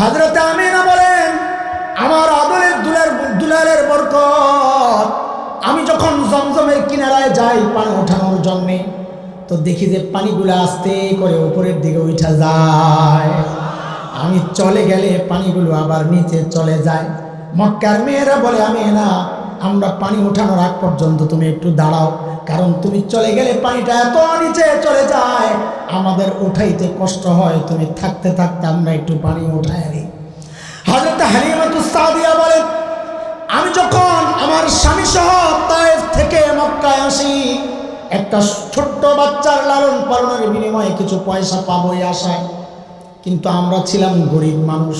হাজরত আমিনা বলেন, আমার আদলের দুলার দুলালের বরকত, আমি যখন জমজমের কিনারায় যাই পানি ওঠানোর জন্যে, তো দেখি যে পানিগুলো আস্তে করে উপরের দিকে উঠা যায়। আমি চলে গেলে পানিগুলো আবার নিচে চলে যায়। মক্কার মেয়েরা বলে আমি না আমরা পানি উঠানোর আগ পর্যন্ত তুমি একটু দাঁড়াও। কারণ তুমি চলে গেলে পানিটা এত নিচে চলে যায়, আমাদের উঠাইতে কষ্ট হয়, তুমি থাকতে থাকতে আমরা একটু পানি উঠাই আনি। হজরত হালিমাতুস সাদিয়া বলেন, আমি যখন আমার স্বামী সহ তায়েফ থেকে মক্কায় আসি, একটা ছোট্ট বাচ্চার লালন পালনের বিনিময়ে কিছু পয়সা পাবো আশায় কিন্তু আমরা ছিলাম গরিব মানুষ,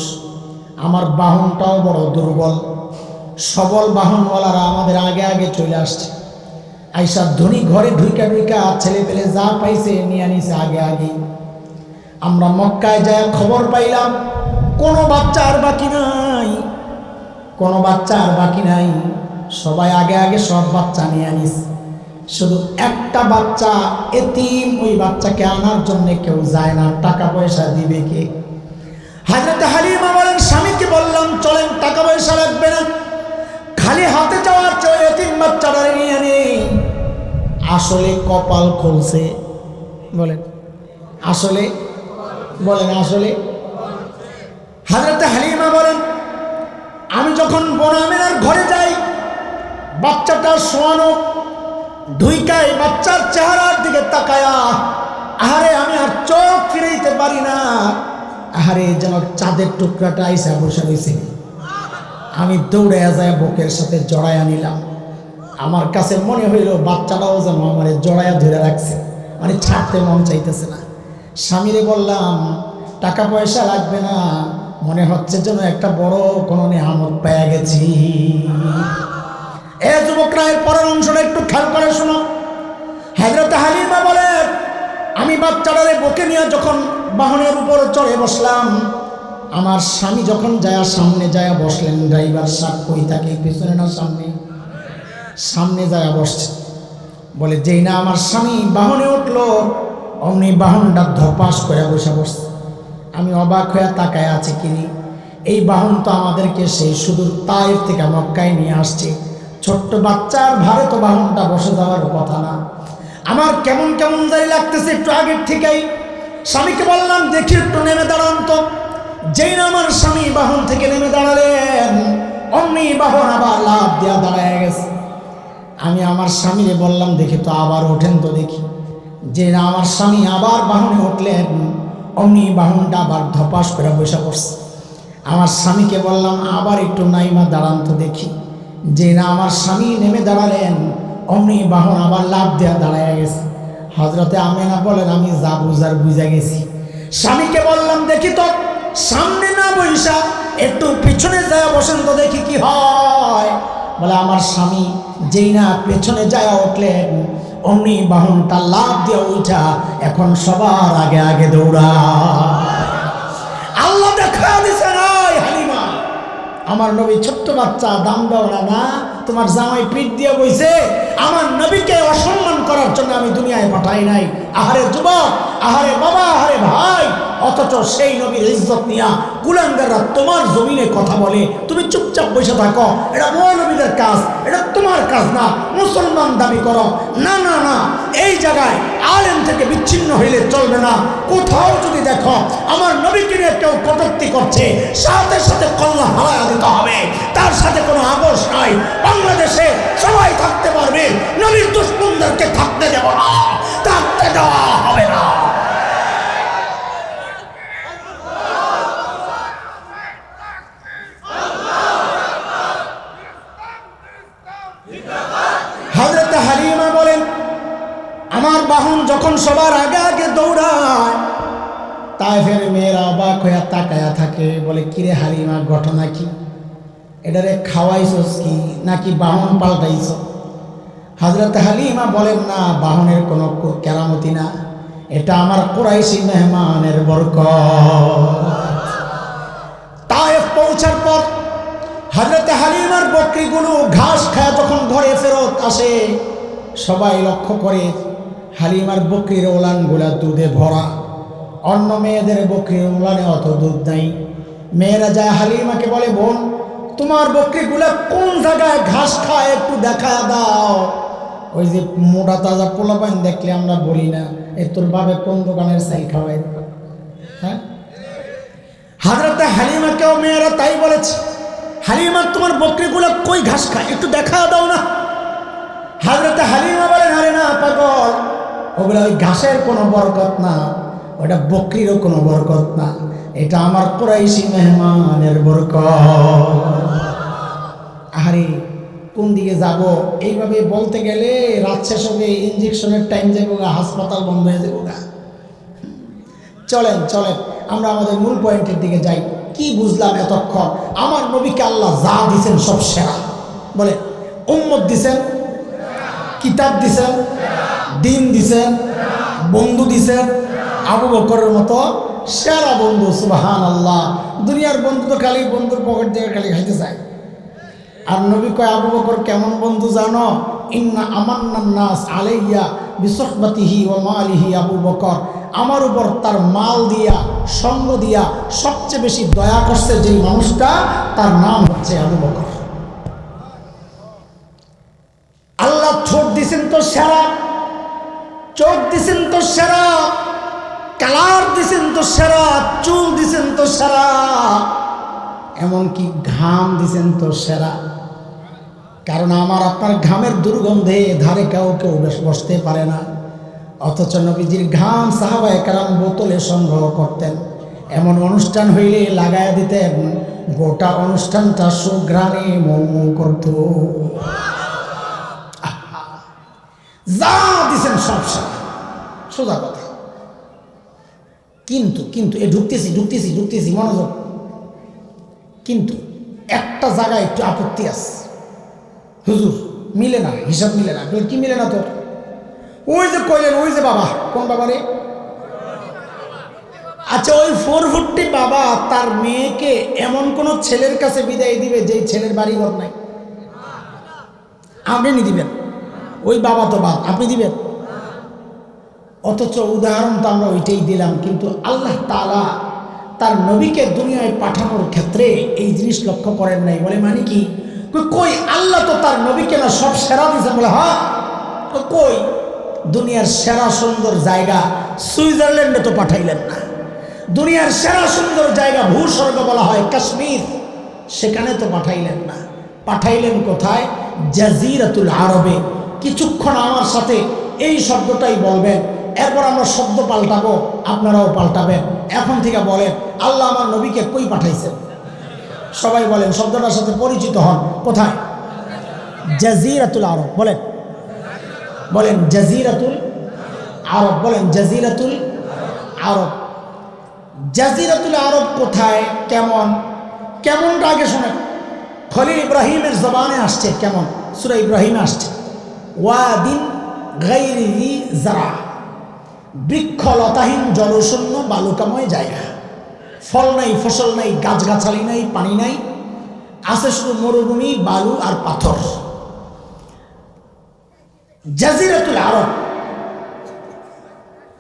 আমার বাহনটাও বড় দুর্বল। সবল বাহনওয়ালারা আমাদের আগে আগে চলে আসছে। আইসা ধনী ঘরে ঢুইকা ঢুইকা ছেলে পেলে যা পাইছে নিয়ে আনিছে আগে আগে। আমরা মক্কায় যায় খবর পাইলাম, কোনো বাচ্চা আর বাকি নাই। কোনো বাচ্চা আর বাকি নাই। সবাই আগে আগে সব বাচ্চা নিয়ে আনিস। শুধু একটা বাচ্চা এতিম, ওই বাচ্চাকে আনার জন্য কেউ যায় না, টাকা পয়সা দিবে কে? হাজরত হালিমা বলেন, স্বামীকে বললাম, চলেন, টাকা পয়সা লাগবে না। খালি হাতে যাওয়ার চেয়ে এতিম বাচ্চাটা নিয়ে আনি। আসলে কপাল খুলছে। বলেন। আসলে বলেন, আসলে। হাজরত হালিমা বলেন, আমি যখন বনামেনার ঘরে যাই, বাচ্চাটা শোয়ানো ঢুইকায় বাচ্চার চেহারার দিকে তাকায়া, আহারে, আমি আর চোখ ফিরাইতে পারি না। আহারে, যেন চাঁদের টুকরাটা আইসা বসে রয়েছে আমি দৌড়ে যায় বুকের সাথে জড়াইয়া নিলাম। আমার কাছে মনে হইল বাচ্চাটাও যেন আমার জড়াইয়া ধরে রাখছে। মানে ছাড়তে মন চাইতেছে না। স্বামীরে বললাম, টাকা পয়সা লাগবে না, মনে হচ্ছে যেন একটা বড় কোনো নেহামত পেয়ে গেছি। এ যুবকরা এর পরের অংশটা একটু খেয়াল করে শোনো। হাজরত হালিমা বলে, আমি বাচ্চাটারে বকে নিয়ে যখন বাহনের উপর চড়ে বসলাম, আমার স্বামী যখন যায় সামনে যায় বসলেন, ড্রাইভার সাপ কই থাকে, পিছনে না সামনে? সামনে যায় বসছে। বলে, যেই না আমার স্বামী বাহনে উঠল, অমনি বাহনটা ধপাস করে বসে বসছে। আমি অবাক হয়ে তাকায় আছে কিনি এই বাহন তো আমাদেরকে সেই সুদূর তাইফ থেকে মক্কায় নিয়ে আসছে। ছোট্ট বাচ্চার ভারে তো বাহনটা বসে যাওয়ার কথা না। আমার কেমন কেমন যাই লাগতেছে একটু আগের থেকেই। স্বামীকে বললাম, দেখি একটু নেমে দাঁড়ান তো। যেই না আমার স্বামী বাহন থেকে নেমে দাঁড়ালেন, অমনি বাহন আবার লাভ দেওয়া দাঁড়ায় গেছে। আমি আমার স্বামীরে বললাম, দেখি তো আবার ওঠেন তো দেখি। যে না, আমার স্বামী আবার বাহনে উঠলেন, অমনি বাহনটা আবার ধপাস করে বসে পড়ছে। আমার স্বামীকে বললাম, আবার একটু নাইমা দাঁড়ান তো দেখি। যে না, আমার স্বামী নেমে দাঁড়ালেন, অমনি বাহন আবার লাভ দেওয়া দাঁড়ায় গেছে। হজরতে আমেনা বলেন, আমি যা বুঝার বুঝা গেছি। স্বামীকে বললাম, দেখি তো, সামনে না বৈশা একটু পিছনে যায় বসেন তো দেখি কি হয়। বলে, আমার স্বামী যেই না পেছনে যায় উঠলেন, অমনি বাহনটা লাভ দিয়ে উঠা এখন সবার আগে আগে দৌড়া আল্লাহ দেখা দিছে হালিমা। আমার নবী ছোট্ট বাচ্চা, দাম দাও না না তোমার জামাই পিঠ দিয়ে বইছে, আমার নবীকে অসম্মান করার জন্য আমি দুনিয়ায় পাঠাই নাই। আহারে যুবক, আহারে বাবা, আহারে ভাই অথচ সেই নবীর ইজ্জত নিয়া কুলাঙ্গাররা তোমার জমিনে কথা বলে। তুমি চুপচাপ বসে থাকো। এটা মৌলবীদের কাজ, এটা তোমার কাজ না। মুসলমান দাবি করো। না না না, এই জায়গায় আলেম থেকে বিচ্ছিন্ন হইলে চলবে না। কোথাও যদি দেখো, আমার নবীকে নিয়ে কেউ কটূক্তি করছে, সাথে সাথে কল্লা হারায়া দিতে হবে। তার সাথে কোনো আগস নাই। বাংলাদেশে সবাই থাকতে পারবে। নবীর দুশ্মনদেরকে থাকতে দেব না, থাকতে দেওয়া হবে না হজরত হালিমা বলেন আমার বাহন যখন সবার আগে আগে দৌড়ায় তাই ফের মেয়েরা অবাক হইয়া তাকায়া থাকে, বলে, কিরে হালিমা, ঘটনা কি? এটারে খাওয়াইছস কি? নাকি বাহন পাল্টাইছ? হজরত হালিমা বলেন, না, বাহনের কোনো কেরামতি না। এটা আমার কোরাইশি মেহমানের বরকত। তায়েফ পৌঁছার পর হজরত হালিমার বকরিগুলো ঘাস খায় যখন ঘরে ফেরত আসে, সবাই লক্ষ্য করে হালিমার বকরির ওলানগুলা দুধে ভরা। অন্য মেয়েদের বকরির ওলানে অত দুধ নাই। মেয়েরা যায় হালিমাকে বলে, বোন, তোমার বকরিগুলা কোন জায়গায় ঘাস খায় একটু দেখা দাও। ওই যে মোটা তাজা পোলাপাইন দেখলে আমরা বলি না, এ তোর বাবে কোন দোকানের সাইল খাওয়াই হ্যাঁ? হাজরাতে হালিমাকেও মেয়েরা তাই বলেছে, হালিমা, তোমার বকরিগুলো কই ঘাস খায়? একটু দেখা দাও না। হাজরাতে হালিমা বলেন আরে না, পাগল। ওগুলো ওই ঘাসের কোনো বরকত না ওটা বকরিরও কোনো বরকত না। এটা আমার কোরাইশি মেহমানের বরকত। আরে কোন দিকে যাব? এইভাবে বলতে গেলে রাত শেষ হবে ইঞ্জেকশনের টাইম যাব গা, হাসপাতাল বন্ধ হয়ে যাব গা। চলেন চলেন, আমরা আমাদের মূল পয়েন্টের দিকে যাই। কি বুঝলাম এতক্ষণ? আমার নবীকে আল্লাহ যা দিছেন সব সেরা। বলে উম্মত দিছেন? কিতাব দিছেন? দিন দিছেন, বন্ধু দিছেন, আবু বকরের মতো সেরা বন্ধু সুবাহান আল্লাহ দুনিয়ার বন্ধু তো খালি বন্ধুর পকেট থেকে খালি খাইতে চায়। আর নবী কয়, আবু বকর, কেমন বন্ধু জানো? ইন্না নাস আলাইয়া বিসহবাতিহি ও মালিহি আবু বকর। আমার উপর তার মাল দিয়া, সঙ্গ দিয়া সবচেয়ে বেশি দয়া করছে যেই মানুষটা, তার নাম হচ্ছে আবু বকর। আল্লাহ ঠোঁট দিছেন তো সেরা। চোখ দিছেন তো সেরা, কালার দিছেন তো সেরা, চুল দিছেন তো সেরা, এমনকি ঘাম দিছেন তো সেরা। কারণ আমার আপনার ঘামের দুর্গন্ধে ধারে কেউ কেউ বসতে পারে না। অথচ নবীজির ঘাম সাহাবায় কারণ বোতলে সংগ্রহ করতেন। এমন অনুষ্ঠান হইলে লাগায় দিতেন, গোটা অনুষ্ঠানটা সুগ্রাণে মৌ করত! যা দিছেন সব। সোজা কথা। কিন্তু কিন্তু, এ ঢুকতেছি ঢুকতেছি ঢুকতেছি, মনোযোগ। কিন্তু একটা জায়গায় একটু আপত্তি আছে। হুজুর, মিলে না, হিসাব মিলে না। কি মিলে না তোর? ওই যে কইলেন, ওই যে বাবা। কোন বাবা রে? আচ্ছা ওই ফোর ফুটটি বাবা তার মেয়েকে এমন কোন ছেলের কাছে বিদায় দিবে যেই ছেলের বাড়ি ঘর নাই? আপনি নি দিবেন। ওই বাবা তো বাপ আপনি দিবেন? অথচ উদাহরণ তো আমরা ওইটাই দিলাম কিন্তু আল্লাহ তালা তার নবীকে দুনিয়ায় পাঠানোর ক্ষেত্রে এই জিনিস লক্ষ্য করেন নাই। বলে মানে কি? কই, আল্লাহ তো তার নবীকে না সব সেরা দিয়েছেন বলে হ্যাঁ? কই দুনিয়ার সেরা সুন্দর জায়গা সুইজারল্যান্ডে তো পাঠাইলেন না। দুনিয়ার সেরা সুন্দর জায়গা ভূস্বর্গ বলা হয় কাশ্মীর সেখানে তো পাঠাইলেন না। পাঠাইলেন কোথায়? জাজিরাতুল আরবে। কিছুক্ষণ আমার সাথে এই শব্দটাই বলবেন। এরপর আমরা শব্দ পাল্টাবো, আপনারাও পাল্টাবেন। এখন থেকে বলেন, আল্লাহ আমার নবীকে কই পাঠাইছেন? সবাই বলেন, শব্দটার সাথে পরিচিত হন। কোথায়? জাজিরাতুল আরব। বলেন। বলেন, জাজিরাতুল আরব। বলেন, জাজিরাতুল আরব। জাজিরাতুল আরব কোথায়? কেমন? কেমনটা আগে শোনেন। খলিল ইব্রাহিমের জবানে আসছে, কেমন? সুরা ইব্রাহিম আসছে। ওয়াদিন গাইরি জারা বৃক্ষলতাহীন জলশূন্য বালুকাময় জায়গা। ফল নাই, ফসল নাই, গাছগাছালি নাই, পানি নাই, আছে শুধু মরুভূমি, বালু আর পাথর। জাজিরাতুল আরব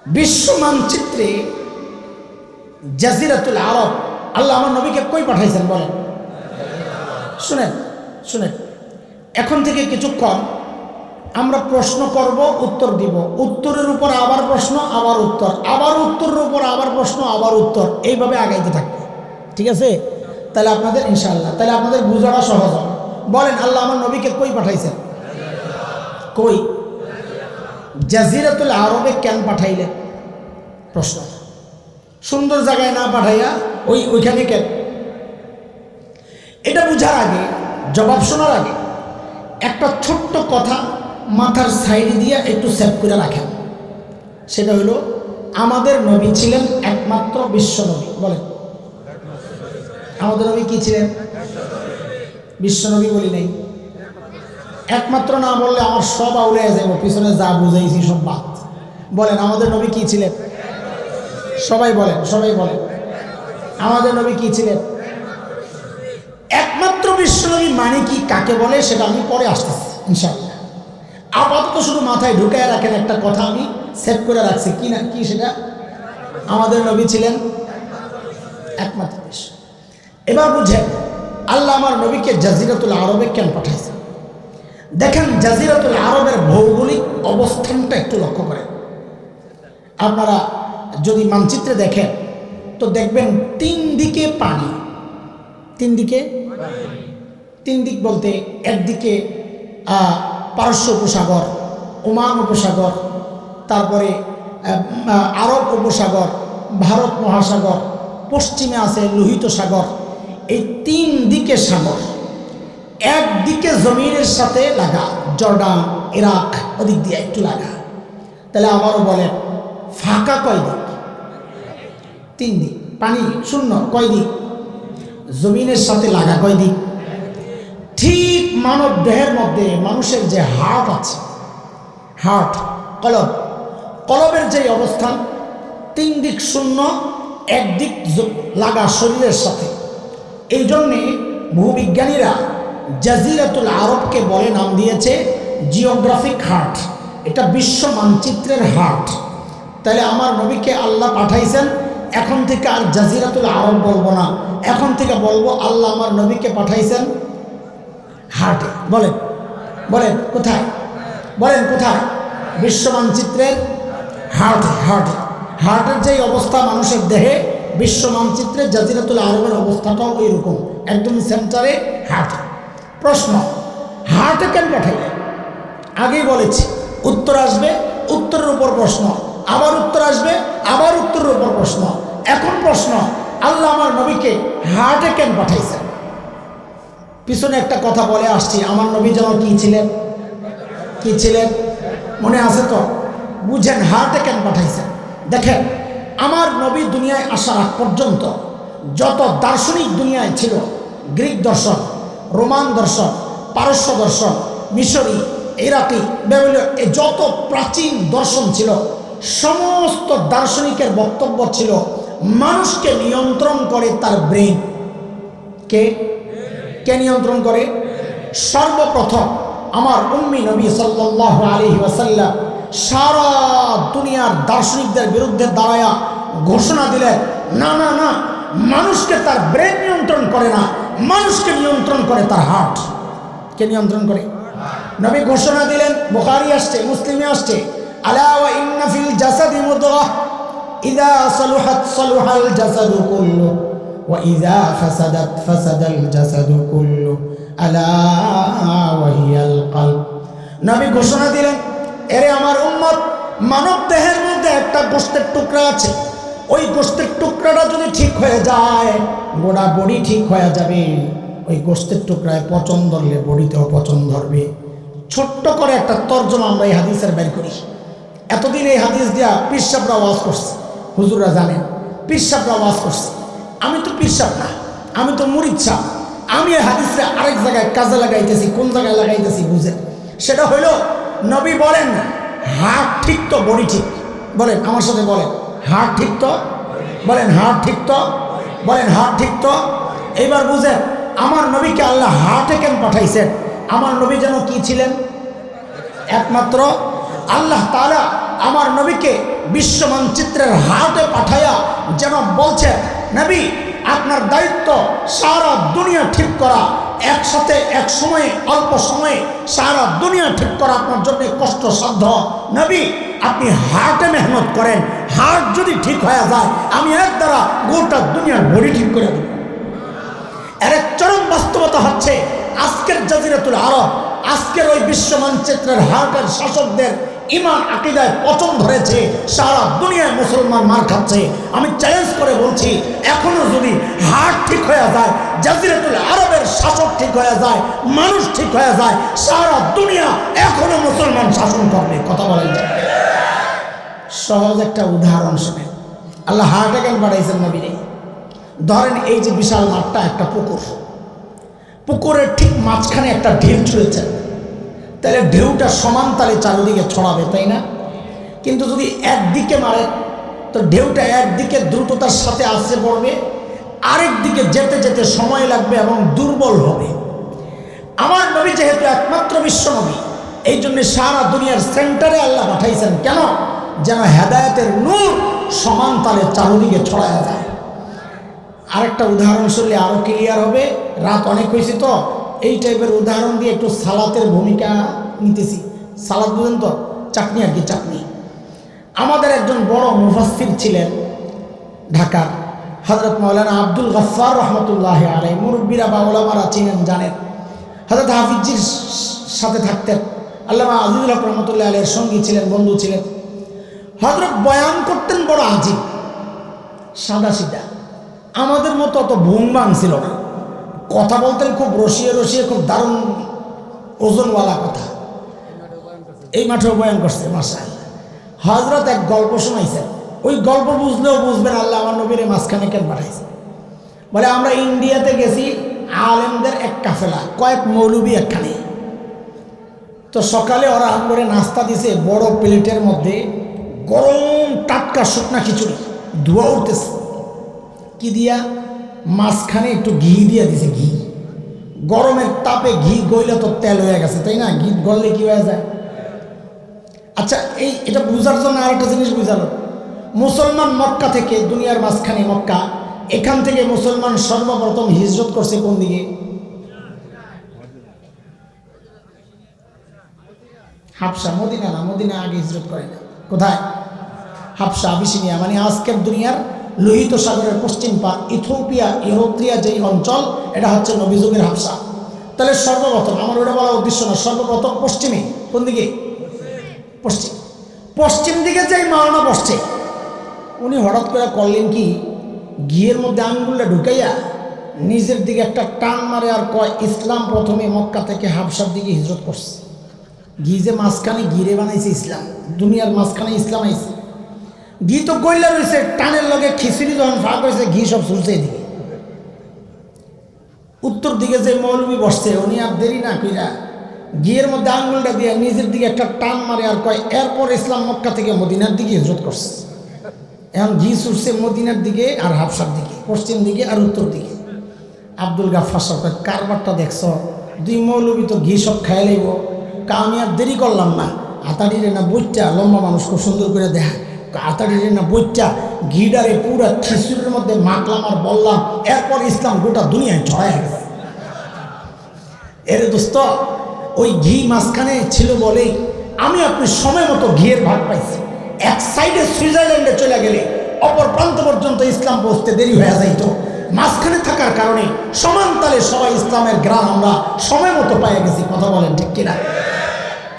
বিশ্ব মানচিত্রে জাজিরাতুল আরব, আল্লাহ আমার নবীকে কই পাঠাইছেন বলেন? শুনেন শুনেন। এখন থেকে কিছুক্ষণ আমরা প্রশ্ন করব, উত্তর দিব। উত্তরের উপর আবার প্রশ্ন, আবার উত্তর। আবার উত্তরের উপর আবার প্রশ্ন, আবার উত্তর। এইভাবে আগাইতে থাকবে। ঠিক আছে? তাহলে আপনাদের ইনশাল্লাহ তাহলে আপনাদের বুঝাটা সহজ হবে। বলেন, আল্লাহ আমার নবীকে কই পাঠাইছেন? কই? জাজিরাতুল আরবে কেন পাঠাইলেন? প্রশ্ন। সুন্দর জায়গায় না পাঠাইয়া ওই ওইখানে কেন? এটা বুঝার আগে, জবাব শোনার আগে একটা ছোট্ট কথা মাথার সাইডে দিয়ে একটু সেভ করে রাখেন। সেটা হলো আমাদের নবী ছিলেন একমাত্র বিশ্ব নবী, বলেন। আমাদের নবী কি ছিলেন? বিশ্ব নবী বলি নেই। একমাত্র না বললে আমার সব আউলে যাব পিছনে যা বুঝাইছি সব বাদ। বলেন, আমাদের নবী কি ছিলেন? সবাই বলেন সবাই বলেন। আমাদের নবী কি ছিলেন? একমাত্র বিশ্বনবী মানে কি, কাকে বলে, সেটা আমি পরে আসতেছি, ইনশাআল্লাহ। আপাতত শুধু মাথায় ঢুকায় রাখেন একটা কথা আমি সেভ করে রাখছি। কি না, কি সেটা? আমাদের নবী ছিলেন একমাত্র বিশ্ব এবার বুঝেন, আল্লাহ আমার নবীকে জাজিরাতুল আরবে কেন পাঠাইছে? দেখেন, জাজিরাতুল আরবের ভৌগোলিক অবস্থানটা একটু লক্ষ্য করেন। আপনারা যদি মানচিত্রে দেখেন, তো দেখবেন তিন দিকে পানি। তিন দিকে? তিন দিক বলতে একদিকে পারস্য উপসাগর, ওমান উপসাগর, তারপরে আরব উপসাগর, ভারত মহাসাগর, পশ্চিমে আছে লোহিত সাগর। এই তিন দিকে সাগর। একদিকে জমিনের সাথে লাগা, জর্ডান, ইরাক, ওদিক দিয়ে একটু লাগা। তাহলে আবারও বলেন, ফাঁকা কয় দিক? তিন দিক। পানি শূন্য, কয় দিক? জমিনের সাথে লাগা কয় দিক? ঠিক মানব দেহের মধ্যে মানুষের যে হার্ট আছে হার্ট কলব, কলবের যে অবস্থান, তিন দিক শূন্য একদিক লাগা শরীরের সাথে। এই জন্যে ভূবিজ্ঞানীরা জাজিরাতুল আরবকে বলে নাম দিয়েছে জিওগ্রাফিক হার্ট। এটা বিশ্ব মানচিত্রের হার্ট। তাহলে আমার নবীকে আল্লাহ পাঠাইছেন, এখন থেকে আর জাজিরাতুল আরব বলব না। এখন থেকে বলব, আল্লাহ আমার নবীকে পাঠাইছেন হার্টে বলেন বলেন, কোথায়? বলেন, কোথায়? বিশ্ব মানচিত্রের হার্ট হার্ট হার্টের যেই অবস্থা মানুষের দেহে, বিশ্ব মানচিত্রে জাজিরাতুল আরবের অবস্থাটাও এইরকম, একদম সেন্টারে হার্ট প্রশ্ন হার্টে কেন পাঠাইলেন? আগেই বলেছি, উত্তর আসবে, উত্তরের উপর প্রশ্ন, আবার উত্তর আসবে, আবার উত্তরের উপর প্রশ্ন। এখন প্রশ্ন, আল্লাহ আমার নবীকে হার্টে কেন পাঠাইছেন? পিছনে একটা কথা বলে আসছি, আমার নবী যেন কি ছিলেন? কি ছিলেন? মনে আছে তো? বুঝেন হার্টে কেন পাঠাইছেন? দেখেন, আমার নবী দুনিয়ায় আসার আগ পর্যন্ত যত দার্শনিক দুনিয়ায় ছিল, গ্রিক দর্শন, রোমান দর্শন, পারস্য দর্শন, মিশরি, ইরাকি বেবিলীয় এ যত প্রাচীন দর্শন ছিল, সমস্ত দার্শনিকের বক্তব্য ছিল, মানুষকে নিয়ন্ত্রণ করে তার ব্রেন। কে? কে নিয়ন্ত্রণ করে? সর্বপ্রথম আমার উম্মি নবী সাল্লাহ আলী ওয়াসাল্লাম সারা দুনিয়ার দার্শনিকদের বিরুদ্ধে দাঁড়ায়া ঘোষণা দিলেন, না না না, মানুষকে তার ব্রেন নিয়ন্ত্রণ করে না, মানুষকে নিয়ন্ত্রণ করে তার হার্ট। কে নিয়ন্ত্রণ করে? নবী ঘোষণা দিলেন, বুখারি আসছে, মুসলিমে আসছে, আলা ওয়া ইন্না ফিল জাসাদি মুদগাহ ইদা সালুহাত সালুহাল জাসাদু وإذا فسدت فسد الجسد كله ألا وهي القلب নবী ঘোষণা দিলেন এরে আমার উম্মত মানব দেহের মধ্যে একটা গোস্তের টুকরা আছে ওই গোস্তের টুকরাটা যদি ঠিক হয়ে যায় গোড়া বডি ঠিক হয়ে যাবে ওই গোস্তের টুকরায় পচন ধরলে বডিতেও পচন ধরবে ছোট্ট করে একটা তর্জমা আমরা এই হাদিসের বের করি এতদিন এই হাদিস দিয়া পিসাবরা ওয়াজ করছে হুজুররা জানেন পিসাবরা ওয়াজ করছে আমি তো পিসাব না, আমি তো মুরিদ আমি হাদিসে আরেক জায়গায় কাজে লাগাইতেছি, কোন জায়গায় লাগাইতেছি বুঝে সেটা হইল, নবী বলেন হাট ঠিক তো, বডি ঠিক? বলেন, আমার সাথে বলেন হাট ঠিক তো? বলেন হাট ঠিক তো? বলেন হাট ঠিক তো? এইবার বুঝেন, আমার নবীকে আল্লাহ হাটে কেন পাঠাইছেন? আমার নবী যেন কি ছিলেন? একমাত্র আল্লাহ তাআলা আমার নবীকে বিশ্ব মানচিত্রের হাটে পাঠাইয়া যেন বলছেন নবী, আপনার দায়িত্ব সারা দুনিয়া ঠিক করা। একসাথে এক সময়ে, অল্প সময়ে সারা দুনিয়া ঠিক করা আপনার জন্য কষ্টসাধ্য। নবী, আপনি হার্টে মেহনত করেন। হার্ট যদি ঠিক হয়ে যায়, আমি এক দ্বারা গোটা দুনিয়ার বডি ঠিক করে দেব। এর এক চরম বাস্তবতা হচ্ছে, আজকের জাজিরাতুল আরব, আজকের ওই বিশ্ব মানচিত্রের হার্টের শাসকদের ইমান, আকিদায় পচন ধরেছে, সারা দুনিয়ায় মুসলমান মার খাচ্ছে। আমি চ্যালেঞ্জ করে বলছি, এখনও যদি হাট ঠিক হয়ে যায়, জাজিরাতুল আরবের শাসক ঠিক হয়ে যায়, মানুষ ঠিক হয়ে যায়, সারা দুনিয়া এখনও মুসলমান শাসন করবে। কথা বলেন। সহজ একটা উদাহরণ শুনেন আল্লাহ হার্টে কেন বাড়াইছেন নবীরে। ধরেন এই যে বিশাল মাঠটা, একটা পুকুর। পুকুরের ঠিক মাঝখানে একটা ঢিল ছুঁড়েছেন তাহলে ঢেউটা সমান তালে চারিদিকে ছড়াবে, তাই না? কিন্তু যদি একদিকে মারে, তো ঢেউটা একদিকে দ্রুততার সাথে আসছে পড়বে, আরেক দিকে যেতে যেতে সময় লাগবে এবং দুর্বল হবে। আমার নবী যেহেতু একমাত্র বিশ্ব নবী এই জন্য সারা দুনিয়ার সেন্টারে আল্লাহ পাঠাইছেন, কেন? যেন হেদায়তের নূর সমান তালে চারদিকে ছড়ায় যায়। আরেকটা উদাহরণ শুনলে আরও ক্লিয়ার হবে। রাত অনেক হয়েছে তো? এই টাইপের উদাহরণ দিয়ে একটু সালাতের ভূমিকা নিতেছি। সালাদ বুঝেন তো? চাটনি আর কি চাটনি। আমাদের একজন বড় মুফাসির ছিলেন ঢাকার হজরত মৌলানা আব্দুল গফার রহমতুল্লাহ আলাই মুরব্বীরা বা ওলামারা চিনেন, জানেন। হজরত হাফিজির সাথে থাকতেন। আল্লামা আজিজুল হক রহমতুল্লাহ আলের সঙ্গী ছিলেন, বন্ধু ছিলেন। হজরত বয়ান করতেন, বড় আজিব। সাদা সিধা। আমাদের মতো অত ভুমবাং ছিল না। কথা বলতেন খুব রসিয়ে রসিয়ে, খুব দারুণ ওজনওয়ালা কথা। এই মাঠেও বয়ান করছে মাসা হজরত এক গল্প শোনাইছেন। ওই গল্প বুঝলেও বুঝবেন আল্লাহ আমার নবীর মাঝখানে কেন পাঠাইছে। বলে, আমরা ইন্ডিয়াতে গেছি, আলেমদের এক কাফেলা, কয়েক মৌলবী একখানে। তো সকালে ওরা করে নাস্তা দিছে, বড় প্লেটের মধ্যে গরম টাটকা শুকনা খিচুড়ি, ধোয়া উঠতেছে। কি দিয়া? মাঝখানে একটু ঘি দিয়ে দিছে ঘি। গরমের তাপে ঘি গইলে তো তেল হয়ে গেছে, তাই না? ঘি গললে কি হয়ে যায়? আচ্ছা এই এটা বুঝার জন্য আরেকটা জিনিস বুঝালো। মুসলমান মক্কা থেকে দুনিয়ার মাঝখানে মক্কা, এখান থেকে মুসলমান সর্বপ্রথম হিজরত করছে কোন দিকে? হাফসা, মদিনা না? মদিনা আগে হিজরত করে না কোথায়? হাফসা আবিসিনিয়া মানে আজকের দুনিয়ার লোহিত সাগরের পশ্চিম পার ইথোপিয়া ইউরোপ্রিয়া যেই অঞ্চল, এটা হচ্ছে নবীযুগের হাফসা। তাহলে সর্বপ্রথম, আমার ওটা বলার উদ্দেশ্য না, সর্বপ্রথম পশ্চিমে, কোন দিকে? পশ্চিম। পশ্চিম দিকে যেই মাওনা বসছে, উনি হঠাৎ করে করলেন কি, ঘিয়ের মধ্যে আঙ্গুলটা ঢুকাইয়া নিজের দিকে একটা টান মারে আর কয়, ইসলাম প্রথমে মক্কা থেকে হাফসার দিকে হিজরত করছে। ঘি যে মাঝখানে ঘিরে বানাইছে ইসলাম, দুনিয়ার মাঝখানে ইসলাম আইছে। ঘি তো গইলা রয়েছে টানের লগে খিচুড়ি যখন ফাঁক হয়েছে, ঘি সব চলছে এদিকে। উত্তর দিকে যে মৌলবি বসছে, উনি আর দেরি না কইরা ঘিয়ের মধ্যে আঙ্গুলটা দিয়ে নিজের দিকে একটা টান মারে আর কয়, এরপর ইসলাম মক্কা থেকে মদিনার দিকে হিজরত করছে এখন ঘি ছুটছে মদিনার দিকে আর হাফসার দিকে, পশ্চিম দিকে আর উত্তর দিকে। আব্দুল গাফার সরকার কারবারটা দেখছ? দুই মৌলবি তো ঘি সব খাই লাইব। কা আমি আর দেরি করলাম না। আতাড়িরে না বইটা লম্বা মানুষ খুব সুন্দর করে দেখা আতাড়িরে না বইটা ঘিডারে পুরা খিচুড়ির মধ্যে মাখলাম আর বললাম, এরপর ইসলাম গোটা দুনিয়ায় ছড়াই গেছে। এর দোস্ত, ওই ঘি মাঝখানে ছিল বলেই আমি আপনি সময় মতো ঘিয়ের ভাগ পাইছি। এক সাইডে সুইজারল্যান্ডে চলে গেলে অপর প্রান্ত পর্যন্ত ইসলাম পৌঁছতে দেরি হয়ে যাইতো। মাঝখানে থাকার কারণে সমান তালে সবাই ইসলামের গ্রাম আমরা সময় মতো পাইয়া গেছি, কথা বলেন ঠিক কিনা?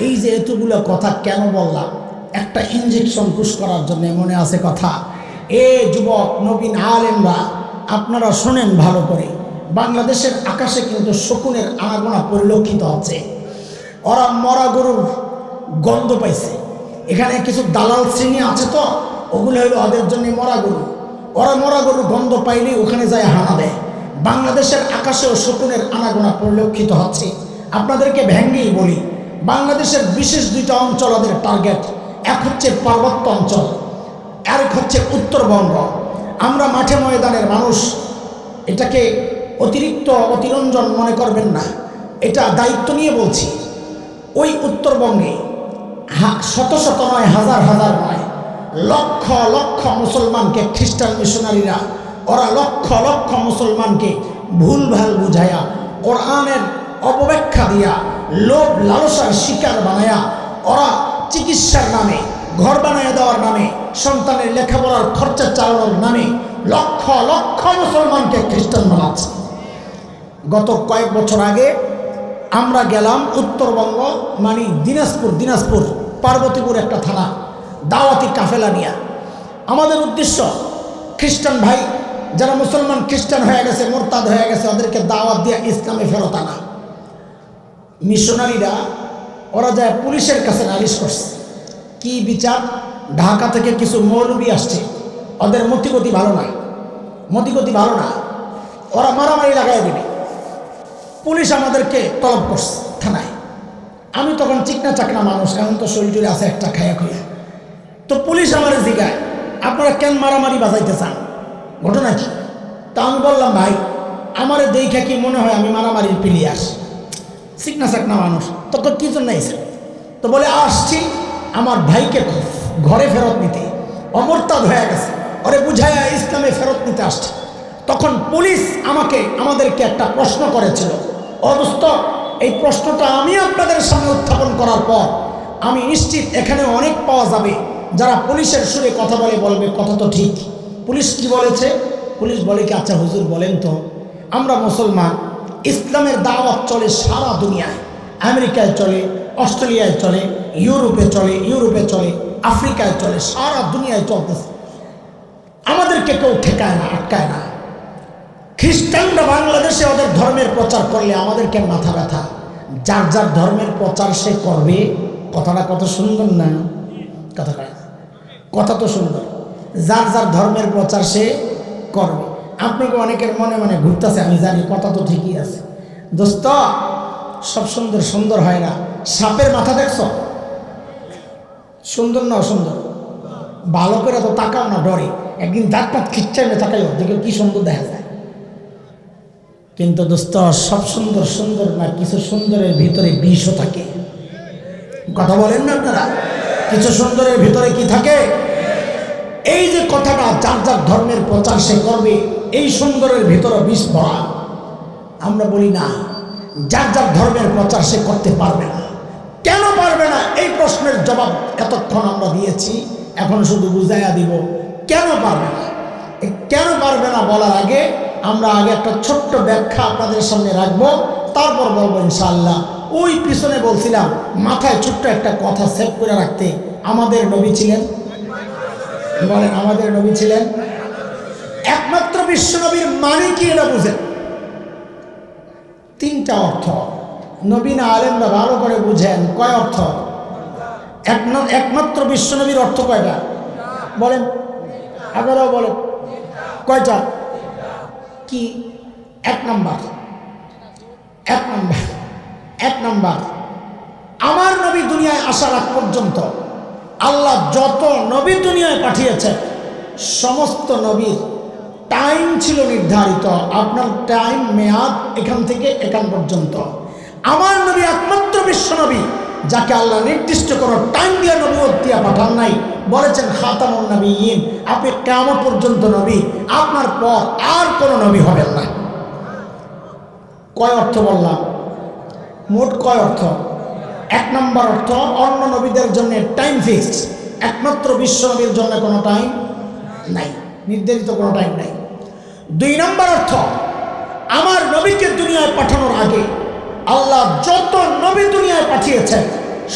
এই যে এতগুলো কথা কেন বললাম? একটা ইঞ্জেকশন পুশ করার জন্য মনে আছে কথা। এ যুবক নবীন আলেমরা, আপনারা শোনেন ভালো করে। বাংলাদেশের আকাশে কিন্তু শকুনের আনাগোনা পরিলক্ষিত হচ্ছে। ওরা মরা গরুর গন্ধ পাইছে। এখানে কিছু দালাল শ্রেণি আছে তো, ওগুলো হলো ওদের জন্য মরা গরু। ওরা মরা গরুর গন্ধ পাইলেই ওখানে যায় হানা দেয়। বাংলাদেশের আকাশেও শকুনের আনাগোনা পরিলক্ষিত হচ্ছে। আপনাদেরকে ভেঙ্গেই বলি, বাংলাদেশের বিশেষ দুইটা অঞ্চল ওদের টার্গেট এক হচ্ছে পার্বত্য অঞ্চল আরেক হচ্ছে উত্তরবঙ্গ। আমরা মাঠে ময়দানের মানুষ, এটাকে অতিরিক্ত অতিরঞ্জন মনে করবেন না, এটা দায়িত্ব নিয়ে বলছি। ওই উত্তরবঙ্গে শত শত নয়, হাজার হাজার নয়, লক্ষ লক্ষ মুসলমানকে, খ্রিস্টান মিশনারিরা, ওরা লক্ষ লক্ষ মুসলমানকে ভুলভাল বুঝায়া, কোরআনের অপব্যাখ্যা দিয়া, লোভ লালসার শিকার বানায়া, ওরা চিকিৎসার নামে, ঘর বানায় দেওয়ার নামে, সন্তানের লেখাপড়ার খরচা চালানোর নামে লক্ষ লক্ষ মুসলমানকে খ্রিস্টান বানাচ্ছে। গত কয়েক বছর আগে আমরা গেলাম উত্তরবঙ্গ মানে দিনাজপুর দিনাজপুর, পার্বতীপুর একটা থানা, দাওয়াতি কাফেলা নিয়ে। আমাদের উদ্দেশ্য, খ্রিস্টান ভাই, যারা মুসলমান খ্রিস্টান হয়ে গেছে, মোরতাদ হয়ে গেছে, ওদেরকে দাওয়াত দিয়ে ইসলামে ফেরত আনা। মিশনারিরা ওরা যায় পুলিশের কাছে নালিশ করছে। কি বিচার? ঢাকা থেকে কিছু মৌলবি আসছে। ওদের মতিগতি ভালো না। মতিগতি ভালো না। ওরা মারামারি লাগাই দেবে। পুলিশ আমাদেরকে তলব করছে থানায়। আমি তখন চিকনা চাকনা মানুষ, এখন তো শরীর আছে একটা খায়া খুঁয়া তো পুলিশ আমার জিগায়, আপনারা কেন মারামারি বাজাইতে চান? ঘটনা কি? তা আমি বললাম, ভাই, আমারে দেখা কি মনে হয় আমি মারামারির প্লেয়ার? চিকনা চাকনা মানুষ। তখন কি জন্য এসে তো বলে, আসছি আমার ভাইকে ঘরে ফেরত নিতে। অমরতাদ হয়ে গেছে। ওরে বুঝায় ইসলামে ফেরত নিতে আসছে। তখন পুলিশ আমাকে, আমাদেরকে একটা প্রশ্ন করেছিল। অদস্ত এই প্রশ্নটা আমি আপনাদের সামনে উত্থাপন করার পর আমি নিশ্চিত এখানে অনেক পাওয়া যাবে। যারা পুলিশের সুরে কথা বলে, বলবে, কথা তো ঠিক। পুলিশ কি বলেছে? পুলিশ বলে কি আচ্ছা হুজুর বলেন তো। আমরা মুসলমান ইসলামের দাওয়াত চলে সারা দুনিয়ায়। আমেরিকায় চলে, অস্ট্রেলিয়ায় চলে, ইউরোপে চলে ইউরোপে চলে, আফ্রিকায় চলে, সারা দুনিয়ায় চলতেছে। আমাদেরকে কেউ ঠেকায় না, আটকায় না। খ্রিস্টানরা বাংলাদেশে ওদের ধর্মের প্রচার করলে আমাদেরকে মাথা ব্যথা। যার যার ধর্মের প্রচার সে করবে, কথাটা কত সুন্দর না? কথা কথা তো সুন্দর। যার যার ধর্মের প্রচার সে করবে। আপনাকে অনেকের মনে মনে ঘুরতেছে, আমি জানি, কথা তো ঠিকই আছে। দোস্ত, সব সুন্দর সুন্দর হয় না। সাপের মাথা দেখছ? সুন্দর না অসুন্দর? ভালো করে তো তাকাও না ডরে। একদিন দাঁত পাত খিচ্চাইলে তাকাই দেখে কি সুন্দর দেখা যায়। কিন্তু দোস্ত, সব সুন্দর সুন্দর না কিছু সুন্দরের ভিতরে বিষও থাকে। কথা বলেন না আপনারা? কিছু সুন্দরের ভিতরে কি থাকে? এই যে কথাটা যার যার ধর্মের প্রচার সে করবে এই সুন্দরের ভিতরে বিষ ভরা আমরা বলি না, যার যার ধর্মের প্রচার সে করতে পারবে না। কেন পারবে না? এই প্রশ্নের জবাব এতক্ষণ আমরা দিয়েছি, এখন শুধু বুঝাইয়া দিব, কেন পারবে না? কেন পারবে না বলার আগে আমরা আগে একটা ছোট্ট ব্যাখ্যা আপনাদের সামনে রাখব, তারপর বলব ইনশাল্লাহ ওই পিছনে বলছিলাম, মাথায় ছোট্ট একটা কথা সেভ করে রাখতে। আমাদের নবী ছিলেন? বলেন, আমাদের নবী ছিলেন? একমাত্র বিশ্বনবীর মানে কি এটা বুঝেন তিনটা অর্থ। নবীন আলেমরা ভালো করে বুঝেন, কয় অর্থ? একমাত্র বিশ্বনবীর অর্থ কয়টা? বলেন। আপনারাও বলেন। কয়টা? কি? এক নাম্বার। এক নম্বর। এক নাম্বার। আমার নবী দুনিয়ায় আসার আগ পর্যন্ত আল্লাহ যত নবী দুনিয়ায় পাঠিয়েছেন, সমস্ত নবীর টাইম ছিল নির্ধারিত। আপনার টাইম মেয়াদ এখান থেকে এখান পর্যন্ত। আমার নবী একমাত্র বিশ্ব নবী, যাকে আল্লাহ নির্দিষ্ট কোনো টাইম দিয়ে দিয়া পাঠান নাই। বলেছেন, খাতামুন নবী ইন আপনি কেমন পর্যন্ত নবী, আপনার পর আর কোনো নবী হবেন না। কয় অর্থ বললাম? মোট কয় অর্থ? এক নম্বর অর্থ, অন্য নবীদের জন্য টাইম ফিক্সড একমাত্র বিশ্ব নবীর জন্য কোনো টাইম নাই। নির্ধারিত কোনো টাইম নাই। দুই নম্বর অর্থ, আমার নবীকে দুনিয়ায় পাঠানোর আগে আল্লাহ যত নবী দুনিয়ায় পাঠিয়েছেন,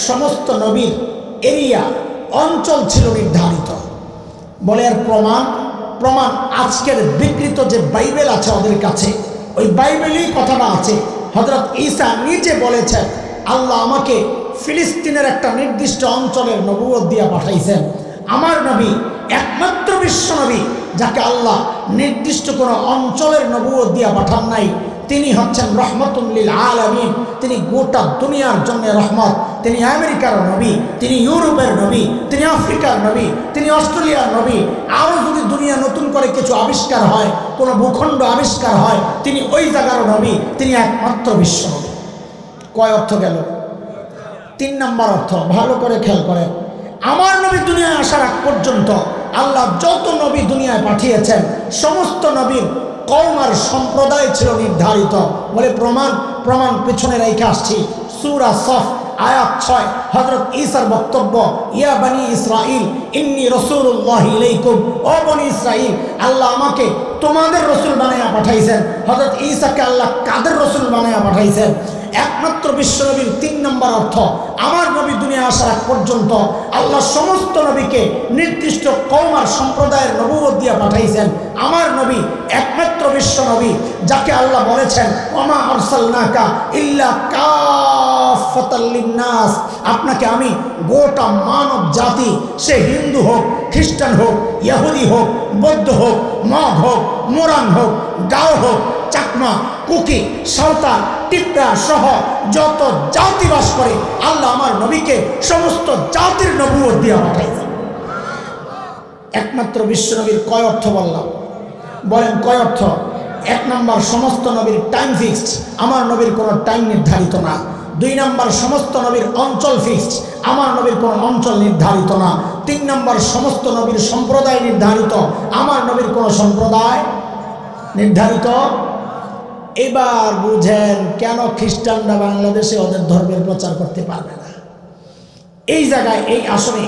সমস্ত নবীর এরিয়া, অঞ্চল ছিল নির্ধারিত। বলে এর প্রমাণ প্রমাণ আজকের বিকৃত যে বাইবেল আছে ওদের কাছে, ওই বাইবেলেই কথাটা আছে। হজরত ঈসা নিজে বলেছেন, আল্লাহ আমাকে ফিলিস্তিনের একটা নির্দিষ্ট অঞ্চলের নবুয়ত দিয়া পাঠাইছেন। আমার নবী, একমাত্র বিশ্ব নবী যাকে আল্লাহ নির্দিষ্ট কোনো অঞ্চলের নবুয়ত দিয়া পাঠান নাই, তিনি হচ্ছেন রহমতুল্লিল আলমিন। তিনি গোটা দুনিয়ার জন্য রহমত। তিনি আমেরিকার নবী, তিনি ইউরোপের নবী, তিনি আফ্রিকার নবী, তিনি অস্ট্রেলিয়ার নবী। আরও যদি দুনিয়া নতুন করে কিছু আবিষ্কার হয়, কোনো ভূখণ্ড আবিষ্কার হয়, তিনি ওই জায়গার নবী, তিনি একমাত্র বিশ্ব কয় অর্থ গেল? তিন নম্বর অর্থ, ভালো করে খেয়াল করেন আমার নবী দুনিয়ায় আসার আগ পর্যন্ত আল্লাহ যত নবী দুনিয়ায় পাঠিয়েছেন, সমস্ত নবীর কৌম আর সম্প্রদায় ছিল নির্ধারিত। বলে প্রমাণ প্রমাণ পেছনে রেখে আসছি। সুরা সফ, আয়াত ছয় হজরত ঈসার বক্তব্য, ইয়া বানি ইসরাইল ইন্নি ইলাইকুম, ও বনি ইসরাইল আল্লাহ আমাকে তোমাদের রসুল বানাইয়া পাঠাইছেন। হজরত ঈসাকে আল্লাহ কাদের রসুল বানাইয়া পাঠাইছেন? একমাত্র বিশ্বনবীর তিন নম্বর অর্থ, আমার নবী দুনিয়া আসার আগ পর্যন্ত আল্লাহ সমস্ত নবীকে নির্দিষ্ট কৌমার সম্প্রদায়ের নবুবত দিয়ে পাঠাইছেন। আমার নবী একমাত্র বিশ্ব নবী, যাকে আল্লাহ বলেছেন, ওমা আরসালনাকা ইল্লা কাফাতাল্লিন্নাস আপনাকে আমি গোটা মানব জাতি, সে হিন্দু হোক, খ্রিস্টান হোক ইহুদি হোক বৌদ্ধ হোক, মগ হোক, মোরাং হোক, গাও হোক, চাকমা, কুকি, সাঁওতাল টিপরা সহ যত জাতি বাস করে, আল্লাহ আমার নবীকে সমস্ত জাতির নবুয়ত দিয়ে পাঠাইছে একমাত্র বিশ্বনবীর কয় অর্থ বললাম? বলেন কয় অর্থ? এক নম্বর, সমস্ত নবীর টাইম ফিক্সড আমার নবীর কোনো টাইম নির্ধারিত না। দুই নম্বর সমস্ত নবীর অঞ্চল ফিক্সড আমার নবীর কোনো অঞ্চল নির্ধারিত না। তিন নম্বর সমস্ত নবীর সম্প্রদায় নির্ধারিত। আমার নবীর কোনো সম্প্রদায় নির্ধারিত। এবার বুঝেন কেন খ্রিস্টানরা বাংলাদেশে ওদের ধর্মের প্রচার করতে পারবে না? এই জায়গায়, এই আসনে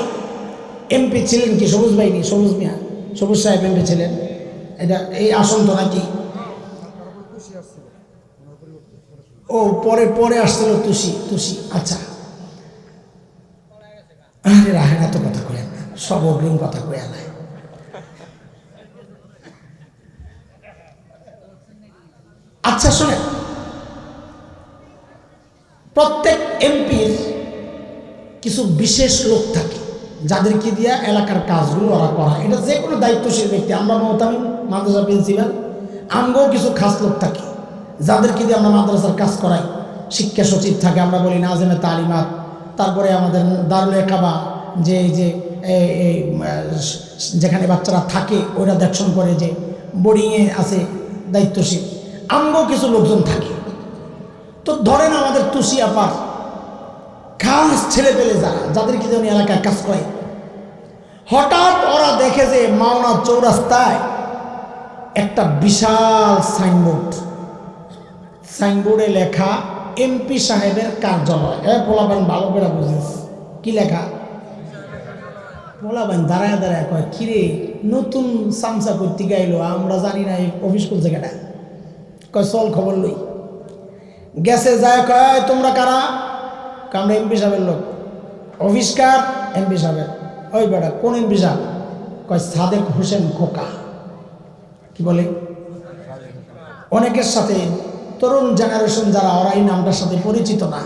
এমপি ছিলেন কি? সবুজ বাহিনী সবুজ মিয়া? সবুজ সাহেব এমপি ছিলেন? এটা এই আসন তো নাকি ও, পরে পরে আসছিল তুষি তুষি আচ্ছা। আরে রাহেন এত কথা কয়েন না, সব অগ্রিম কথা কয়ে নাই আচ্ছা শোনেন। প্রত্যেক এমপির কিছু বিশেষ লোক থাকে, যাদেরকে দিয়া এলাকার কাজগুলো ওরা করা এটা যে কোনো দায়িত্বশীল ব্যক্তি, আমরা মমতামিন মাদ্রাসা প্রিন্সিপাল আমগোও কিছু খাস লোক থাকে। যাদেরকে দিয়ে আমরা মাদ্রাসার কাজ করাই, শিক্ষা সচিব থাকে, আমরা বলি নাজেমে তালিমাত। তারপরে আমাদের দারুল একাবা, যে যে যেখানে বাচ্চারা থাকে, ওরা দেখশন করে যে বোর্ডিংয়ে আছে দায়িত্বশীল। আমগো কিছু লোকজন থাকে। তো ধরেন আমাদের তুষি আপার খাস ছেলে পেলে যারা, যাদেরকে যেন এলাকায় কাজ করে হঠাৎ ওরা দেখে যে মাওনা চৌরাস্তায় একটা বিশাল সাইনবোর্ড। সাইনবোর্ডে লেখা এমপি সাহেবের কার্যালয়। এ, পোলাবেন, ভালো করে বুঝিস। কি লেখা? পোলাবেন, দাঁড়ায় দাঁড়ায় কয়, কিরে, নতুন সামসা করতে গাইলো আমরা জানি না এই অফিস কোন জায়গাটা। কয়, চল খবর লই। গেছে, যায় কয় তোমরা কারা? আমরা এমপি সাহেবের লোক। অফিস কার? এমপি সাহেবের। ওই বেটা, কোন এমপি সাহেব? কয়, সাদেক হোসেন খোকা। কি বলে? অনেকের সাথে তরুণ জেনারেশন যারা, ওরা এই নামটার সাথে পরিচিত না।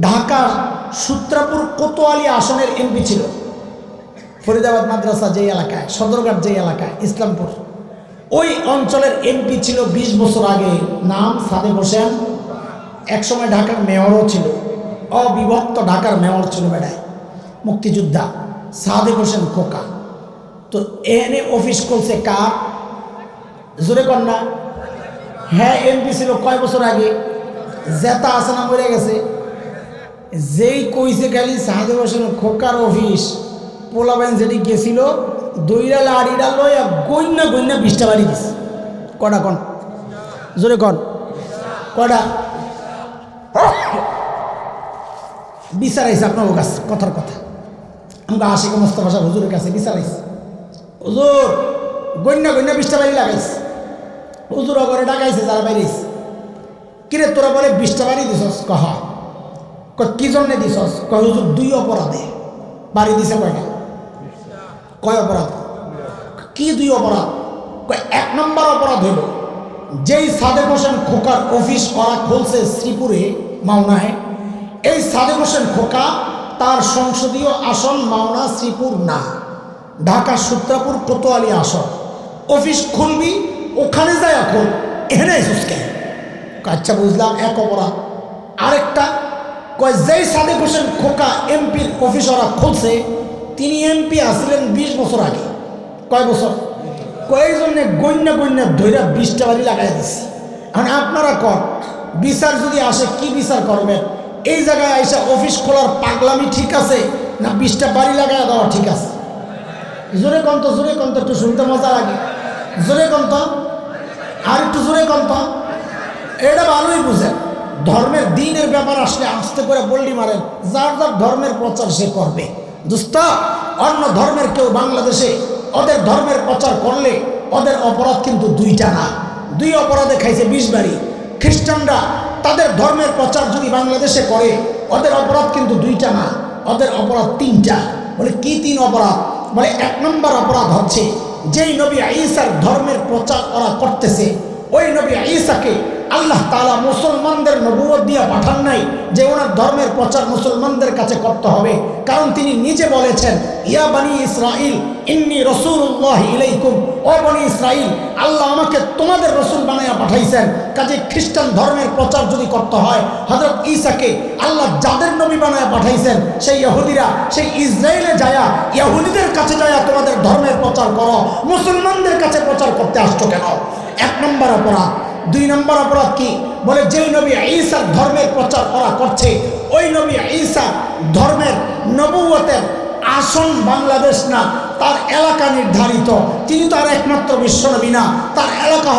ঢাকার সূত্রাপুর কোতোয়ালি আসনের এমপি ছিল। ফরিদাবাদ মাদ্রাসা যেই এলাকায়, সদরঘাট যেই এলাকায়, ইসলামপুর। ওই অঞ্চলের এমপি ছিল ২০ বছর আগে। নাম সাদেক হোসেন। একসময় ঢাকার মেয়রও ছিল। অবিভক্ত ঢাকার মেয়র ছিল বেড়ায় মুক্তিযোদ্ধা সাদেক হোসেন খোকা। তো এনে অফিস করছে কার? জোরে কন্যা হ্যাঁ এমপি ছিল কয় বছর আগে? জেতা আছে না মরে গেছে? যেই কইছে খালি সাহাদে হোসেন খোকার অফিস পোলাবেন যেটি গেছিল, দইরা লাড়িটা লইয়া গইনা গইনা বিশটা বাড়ি দিছে। কটা কন? জোরে কন। কটা? বিচারাইছে আপনার কাছে, কথার কথা। আমরা আশিক মোস্তফা সাহেব হুজুরের কাছে বিচারাইছে। হুজুর গন্যা গন্যা বিশটা বাড়ি লাগাইছে। হুজুর অগরে ডাকাইছে, যারা বাইরেছে কিরে, তোরা বলে বিশটা বাড়ি দিছস? কহ কি জন্যে দিছস? কয় হুজুর, দুই অপরাধে। বাড়ি দিছে কয়টা? কয় অপরাধ? কি দুই অপরাধ? এক নম্বর অপরাধ হইল, যেই সাদেক হোসেন খোকার অফিস করা খুলছে শ্রীপুরে, মাওনায়, এই সাদেক হোসেন খোকা তার সংসদীয় আসন মাওনা শ্রীপুর না ঢাকা সূত্রাপুর কোতোয়ালি আসন। অফিস খুলবি ওখানে যায় এখন। এখানে এসুস কেন? আচ্ছা বুঝলাম, এক অপরাধ। আরেকটা, কয়, যেই সাদেক হোসেন খোকা এমপির অফিস ওরা খুলছে, তিনি এমপি আসছিলেন বিশ বছর আগে। কয় বছর? কয়েক জন্যে গণ্য গণ্য ধৈরা বিশটা বাড়ি লাগাই দিছি। এখন আপনারা কর বিচার যদি আসে, কি বিচার করবেন? এই জায়গায় আইসা অফিস খোলার পাগলামি ঠিক আছে, না বিশটা বাড়ি লাগাই দেওয়া ঠিক আছে? জোরে কন্ত জোরে কন্ত একটু শুনতে মজা লাগে। জোরে কন্ত আর একটু জোরে কন্ত এটা ভালোই বুঝেন ধর্মের দিনের ব্যাপার আসলে আস্তে করে বললি মারেন যার যার ধর্মের প্রচার সে করবে। দোস্ত অন্য ধর্মের কেউ বাংলাদেশে ওদের ধর্মের প্রচার করলে ওদের অপরাধ কিন্তু দুইটা না। দুই অপরাধে খাইছে বিষ বাড়ি। খ্রিস্টানরা তাদের ধর্মের প্রচার যদি বাংলাদেশে করে, ওদের অপরাধ কিন্তু দুইটা না, ওদের অপরাধ তিনটা। বলে, কি তিন অপরাধ? বলে, এক নম্বর অপরাধ হচ্ছে যেই নবী ঈসার ধর্মের প্রচার ওরা করতেছে ওই নবী ঈসাকে আল্লাহ তালা মুসলমানদের নবুয়ত দিয়ে পাঠান নাই যে ওনার ধর্মের প্রচার মুসলমানদের কাছে করতে হবে। কারণ তিনি নিজে বলেছেন, ইয়া বানি ইসরাইল ইন্নি রসুল্লাহ ইলাইকুম। ও বনি ইসরাইল আল্লাহ আমাকে তোমাদের রসুল বানাইয়া পাঠাইছেন। কাজে খ্রিস্টান ধর্মের প্রচার যদি করতে হয় হজরত ঈসাকে আল্লাহ যাদের নবী বানায় পাঠাইছেন, সেই ইহুদিরা, সেই ইসরায়েলে যায়া, ইহুদিদের কাছে যায়া তোমাদের ধর্মের প্রচার করো, মুসলমানদের কাছে প্রচার করতে আসছো কেন? এক নম্বর অপরাধ দুই নম্বর অপরাধ কি? বলে যেই নবী ঈসার ধর্মের প্রচার করা করছে, ওই নবী ঈসা ধর্মের নবুয়তের আসন বাংলাদেশ না, তার এলাকা নির্ধারিত। তিনি তার একমাত্র বিশ্বনবী না, তার এলাকা